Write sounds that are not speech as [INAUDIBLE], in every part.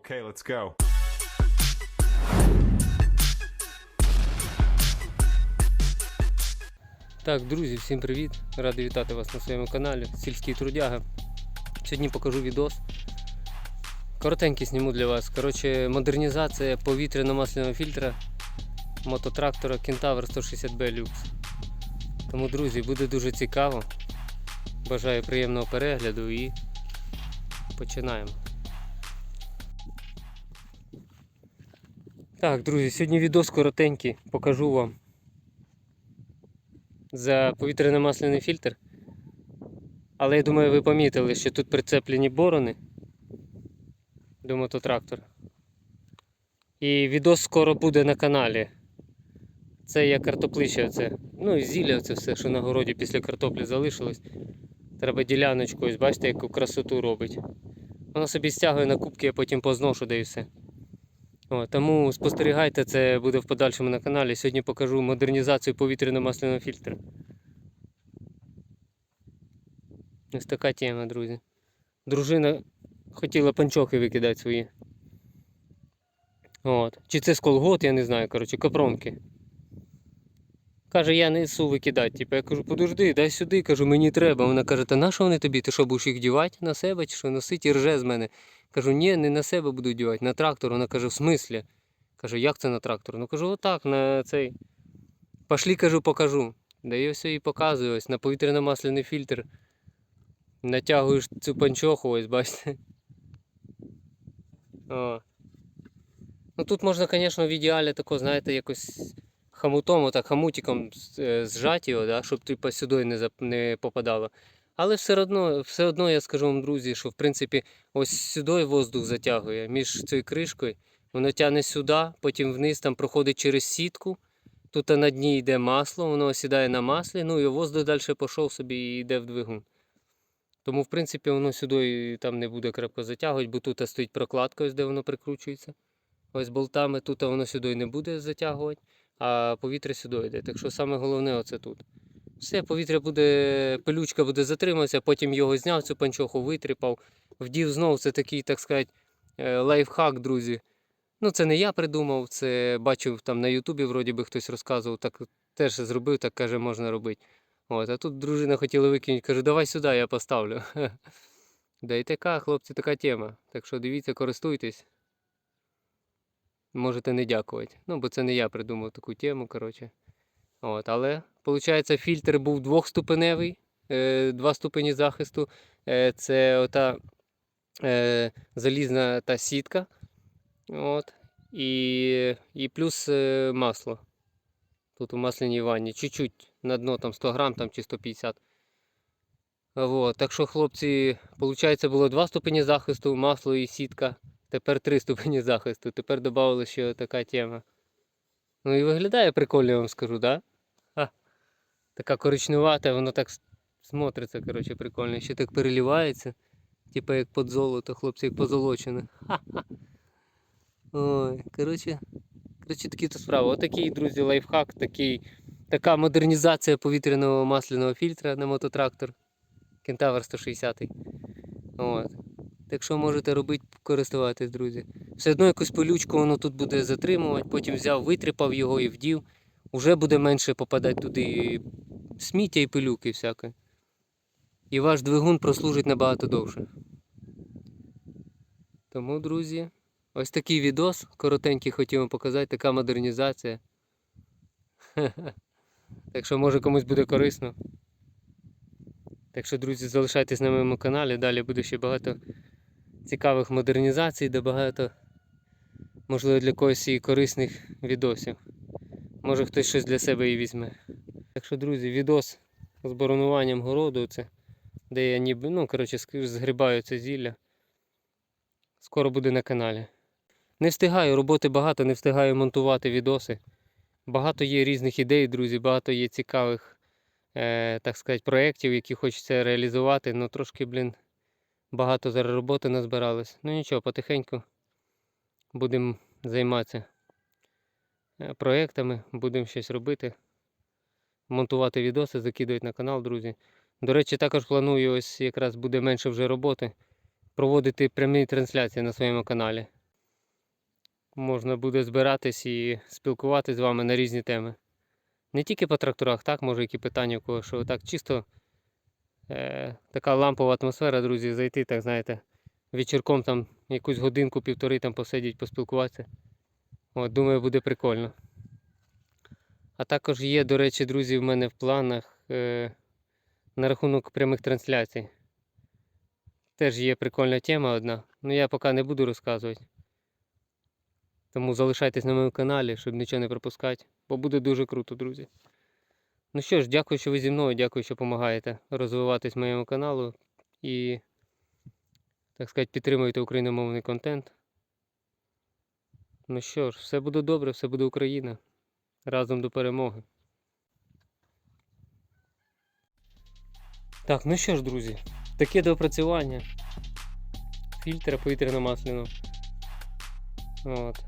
Okay, let's go. Так, друзі, всім привіт! Радий вітати вас на своєму каналі Сільський Трудяга. Сьогодні покажу відос. Коротенький зніму для вас. Коротше, модернізація повітряно-масляного фільтра мототрактора Kentaur 160B Lux. Тому, друзі, буде дуже цікаво. Бажаю приємного перегляду і починаємо. Так, друзі, сьогодні відос коротенький, покажу вам за повітряно-масляний фільтр. Але я думаю, ви помітили, що тут прицеплені борони до мототрактора. І відос скоро буде на каналі. Це я картоплище оце. Ну і зілля це все, що на городі після картоплі залишилось. Треба діляночку, ось бачите, яку красоту робить. Вона собі стягує на кубки, а потім позношу да і все. О, тому спостерігайте, це буде в подальшому на каналі. Сьогодні покажу модернізацію повітряно-масляного фільтра. Ось така тема, друзі. Дружина хотіла панчохи викидати свої. От. Чи це з колгот, я не знаю, коротше, капронки. Каже, я несу викидати. Типу, я кажу, подожди, дай сюди, кажу, мені треба. Вона каже, та на що вони тобі? Ти що будеш їх дівати на себе чи що носить і рже з мене? Кажу, ні, не на себе буду дівати, на трактор. Вона каже, в смислі? Каже, як це на трактор? Ну кажу, отак, на цей. Пошлі, кажу, покажу. Да і ось і показую, ось на повітряно-масляний фільтр. Натягуєш цю панчоху, ось бачите. О. Ну тут можна, звісно, в ідеалі тако, знаєте, якось хамутом, отак хамутиком е, зжати його, да, щоб типу, сюди не, зап- не попадало. Але все одно, все одно я скажу вам, друзі, що в принципі ось сюди воздух затягує між цією кришкою. Воно тягне сюди, потім вниз там проходить через сітку. Тут на дні йде масло, воно осідає на маслі, ну і воздух далі пішов собі і йде в двигун. Тому, в принципі, воно сюди там не буде крепко затягувати, бо тут стоїть прокладка, ось де воно прикручується. Ось болтами тут воно сюди не буде затягувати, а повітря сюди йде. Так що саме головне оце тут. Все, повітря буде, пилючка буде затримуватися, потім його зняв, цю панчоху витріпав, вдів знову. Це такий, так сказати, е, лайфхак, друзі. Ну, це не я придумав, це бачив там на Ютубі, вроді би хтось розказував, так теж зробив, так каже, можна робити. От, а тут дружина хотіла викинути, каже, давай сюди, я поставлю. [LAUGHS] Да і така, хлопці, така тема. Так що дивіться, користуйтесь. Можете не дякувати. Ну, бо це не я придумав таку тему, коротше. От, але, виходить, фільтр був двохступеневий, е, два ступені захисту. Е, це ота е, залізна та сітка. От, і, і плюс масло. Тут у масляній ванні. Чуть-чуть на дно там 100 грам там, чи 150. Вот. Так що, хлопці, виходить, було два ступені захисту, масло і сітка. Тепер три ступені захисту. Тепер додали ще така тема. Ну і виглядає прикольно, я вам скажу, да? Така коричневата, воно так смотриться, коротше, прикольно. Ще так переливається. Типа як під золото, хлопці, як позолочене. Ой, коротше, коротше, такі то справи. Отакий, друзі, лайфхак, такий, така модернізація повітряного масляного фільтра на мототрактор. Кентавр 160. От. Так що можете робити, користуватись, друзі. Все одно якусь пилючку воно тут буде затримувати, потім взяв, витріпав його і вдів. Уже буде менше попадати туди сміття і пилюки всяке. І ваш двигун прослужить набагато довше. Тому, друзі, ось такий відос коротенький хотів показати, така модернізація. [LAUGHS] Так що може комусь буде корисно. Так що, друзі, залишайтесь на моєму каналі. Далі буде ще багато цікавих модернізацій, де багато, можливо, для когось і корисних відосів. Може хтось щось для себе і візьме. Так що, друзі, відос з боронуванням городу, це, де я ніби, ну, коротше, згрібаю це зілля. Скоро буде на каналі. Не встигаю, роботи багато, не встигаю монтувати відоси. Багато є різних ідей, друзі, багато є цікавих, е, так сказати, проєктів, які хочеться реалізувати. Ну трошки, блін, багато зараз роботи назбиралось. Ну нічого, потихеньку будемо займатися е, проєктами, будемо щось робити, монтувати відоси, закидувати на канал, друзі. До речі, також планую, ось якраз буде менше вже роботи, проводити прямі трансляції на своєму каналі. можна буде збиратись і спілкуватися з вами на різні теми. Не тільки по тракторах, так, може, які питання у кого, що так чисто е, така лампова атмосфера, друзі, зайти, так знаєте, вечірком там якусь годинку-півтори там посидіть, поспілкуватися. От, думаю, буде прикольно. А також є, до речі, друзі, в мене в планах е, на рахунок прямих трансляцій. Теж є прикольна тема одна, але я поки не буду розказувати. Тому залишайтесь на моєму каналі, щоб нічого не пропускати, бо буде дуже круто, друзі. Ну що ж, дякую, що ви зі мною, дякую, що допомагаєте розвиватись моєму каналу і, так сказати, підтримуєте україномовний контент. Ну що ж, все буде добре, все буде Україна. Разом до перемоги. Так, ну що ж, друзі, таке доопрацювання. Фільтра повітряно-масляного. От.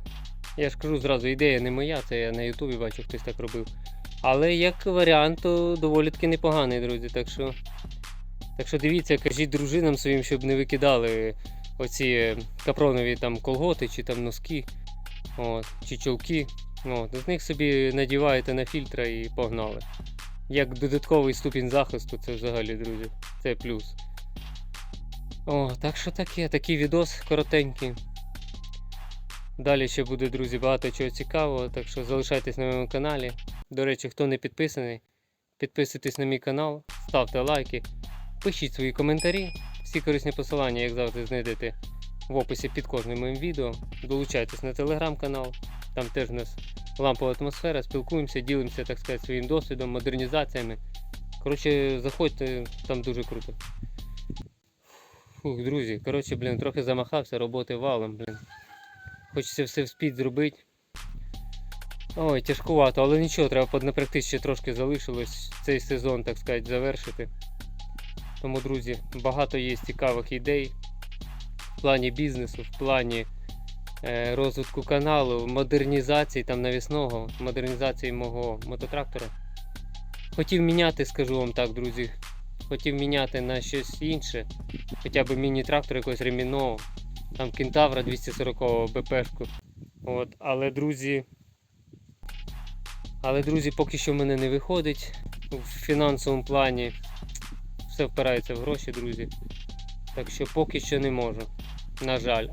Я ж кажу зразу, ідея не моя, це я на Ютубі бачу, хтось так робив. Але як варіант, то доволі таки непоганий, друзі. Так що, так що дивіться, кажіть дружинам своїм, щоб не викидали оці е, капронові там колготи чи там носки, от, чи чулки. От, з них собі надіваєте на фільтра і погнали. Як додатковий ступінь захисту, це взагалі, друзі, це плюс. О, так що таке, такий відос коротенький. Далі ще буде, друзі, багато чого цікавого, так що залишайтесь на моєму каналі. До речі, хто не підписаний, підписуйтесь на мій канал, ставте лайки, пишіть свої коментарі. Всі корисні посилання, як завжди, знайдете в описі під кожним моїм відео. Долучайтесь на телеграм-канал, там теж у нас лампова атмосфера, спілкуємося, ділимося, так сказати, своїм досвідом, модернізаціями. Коротше, заходьте, там дуже круто. Фух, друзі, коротше, блін, трохи замахався, роботи валом, блін. Хочеться все вспіть зробити. Ой, тяжкувато, але нічого, треба поднапрягти, ще трошки залишилось цей сезон, так сказати, завершити. Тому, друзі, багато є цікавих ідей в плані бізнесу, в плані е, розвитку каналу, модернізації там навісного, модернізації мого мототрактора. Хотів міняти, скажу вам так, друзі. Хотів міняти на щось інше, хоча б міні-трактор якогось ремінного, там кентавра 240 БПшку. От, але друзі. Але, друзі, поки що в мене не виходить в фінансовому плані. Все впирається в гроші, друзі. Так що поки що не можу. На жаль.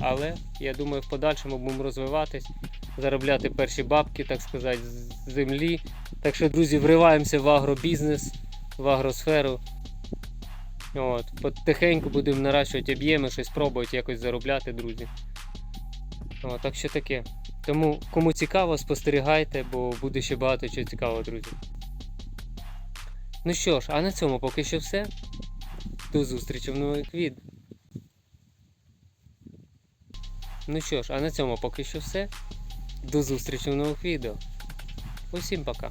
Але я думаю, в подальшому будемо розвиватись, заробляти перші бабки, так сказати, з землі. Так що, друзі, вриваємося в агробізнес, в агросферу. От, потихеньку будемо наращувати об'єми, щось пробувати якось заробляти, друзі. О, так що таке. Тому кому цікаво, спостерігайте, бо буде ще багато чого цікавого, друзі. Ну що ж, а на цьому поки що все. До зустрічі в нових відео. Ну що ж, а на цьому поки що все. До зустрічі в нових відео. Усім пока.